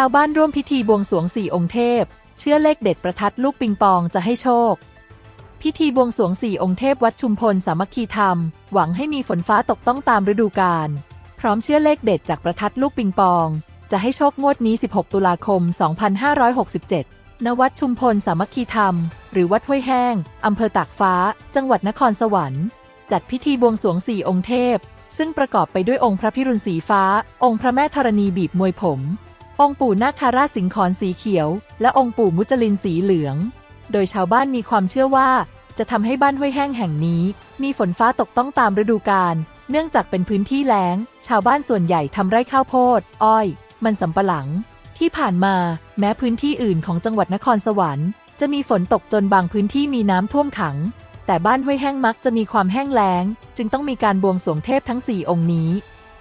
าวบ้านร่วมพิธีบวงสวงสี่องค์เทพ เชื่อเลขเด็ดประทัดลูกปิงปองจะให้โชค พิธีบวงสวงสี่องค์เทพวัดชุมพลสามัคคีธรรม หวังให้มีฝนฟ้าตกต้องตามฤดูกาล พร้อมเชื่อเลขเด็ดจากประทัดลูกปิงปอง จะให้โชคงวดนี้ 16 ตุลาคม 2567 ณ วัดชุมพลสามัคคีธรรม หรือวัดห้วยแห้ง อำเภอตากฟ้า จังหวัดนครสวรรค์ จัดพิธีบวงสวงสี่องค์เทพ ซึ่งประกอบไปด้วยองค์พระพิรุณสีฟ้า องค์พระแม่ธรณีบีบมวยผม องค์ปู่นาคาราชสิงขรสีเขียว และองค์ปู่มุจลินสีเหลือง โดยชาวบ้านมีความเชื่อว่า จะทำให้บ้านห้วยแห้งแห่งนี้ มีฝนฟ้าตกต้องตามฤดูกาลเนื่องจากเป็นพื้นที่แล้ง ชาวบ้านส่วนใหญ่ทำไร่ข้าวโพด อ้อย มันสำปะหลัง ที่ผ่านมาแม้พื้นที่อื่นของจังหวัดนครสวรรค์ จะมีฝนตกจนบางพื้นที่มีน้ำท่วมขัง แต่บ้านห้วยแห้งมักจะมีความแห้งแล้ง จึงต้องมีการบวงสรวงเทพทั้ง 4 องค์นี้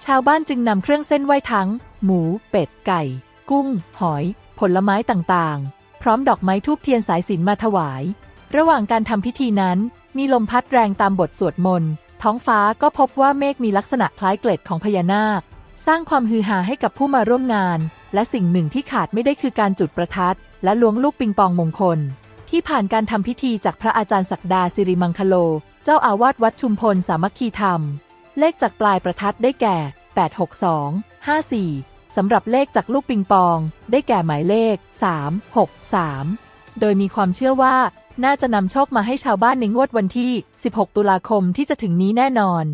ชาวบ้านจึงนำเครื่องเส้นไหว้ทั้ง หมู เป็ด ไก่ กุ้ง หอย ผลไม้ต่างๆ พร้อมดอกไม้ทูบเทียนสายสิญจนมาถวาย ระหว่างการทำพิธีนั้น มีลมพัดแรงตามบทสวดมนต์ ท้องฟ้าก็พบว่าเมฆมีลักษณะคล้ายเกล็ดของพญานาค สร้างความฮือฮาให้กับผู้มาร่วมงาน และสิ่งหนึ่งที่ขาดไม่ได้คือการจุดประทัด และล้วงลูกปิงปองมงคล ที่ผ่านการทำพิธีจากพระอาจารย์ศักดาสิริมังคโล เจ้าอาวาสวัดชุมพลสามัคคีธรรม เลขจากปลายประทัดได้แก่ 862 54 สำหรับเลขจากลูกปิงปอง ได้แก่หมายเลข 363 โดยมีความเชื่อว่า น่าจะนำโชคมาให้ชาวบ้านในงวดวันที่ 16 ตุลาคมที่จะถึงนี้แน่นอน